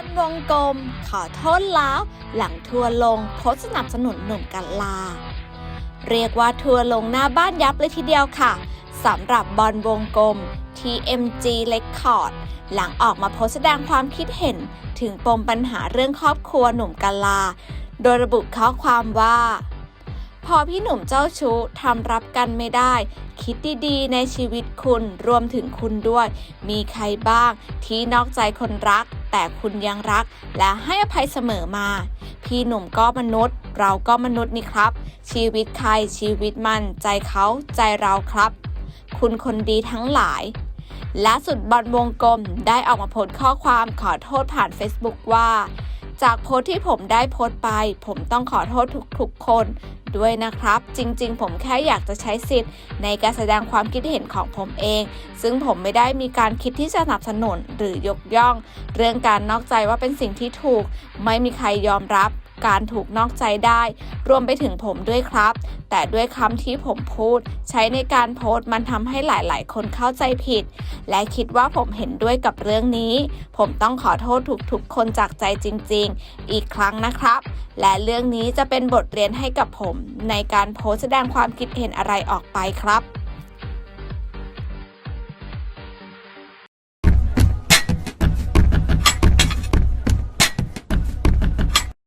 บอลวงกลม ขอโทษแล้ว หลังทัวร์ลงโพสสนับสนุนหนุ่มกันลา เรียกว่าทัวร์ลงหน้าบ้านยับเลยทีเดียวค่ะสำหรับบอลวงกลม TMG Record หลังออกมาโพสแสดงความคิดเห็นถึงปมปัญหาเรื่องครอบครัวหนุ่มกันลา โดยระบุข้อความว่า พอพี่หนุ่มเจ้าชู้ทำรับกันไม่ได้ คิดดีๆ ในชีวิตคุณรวมถึงคุณด้วย มีใครบ้างที่นอกใจคนรัก แต่คุณยังรักและให้อภัยเสมอมา พี่หนุ่มก็มนุษย์ เราก็มนุษย์นี่ครับ ชีวิตใครชีวิตมัน ใจเขาใจเราครับ คุณคนดีทั้งหลายล่าสุดบอลวงกลมได้ออกมาโพสต์ข้อความขอโทษผ่าน Facebook ว่า จากโพสที่ผมได้โพสไป ผมต้องขอโทษทุกๆคนด้วยนะครับ จริงๆ ผมแค่อยากจะใช้สิทธิ์ ในการแสดงความคิดเห็นของผมเอง ซึ่งผมไม่ได้มีการคิดที่จะสนับสนุนหรือยกย่อง เรื่องการนอกใจว่าเป็นสิ่งที่ถูก ไม่มีใครยอมรับ การถูกนอกใจได้ รวมไปถึงผมด้วยครับ แต่ด้วยคำที่ผมพูด ใช้ในการโพสต์มันทำให้หลายๆ คนเข้าใจผิด และคิดว่าผมเห็นด้วยกับเรื่องนี้ ผมต้องขอโทษทุกๆ คนจากใจจริง ๆ อีกครั้งนะครับ และเรื่องนี้จะเป็นบทเรียนให้กับผม ในการโพสต์แสดงความคิดเห็นอะไรออกไปครับ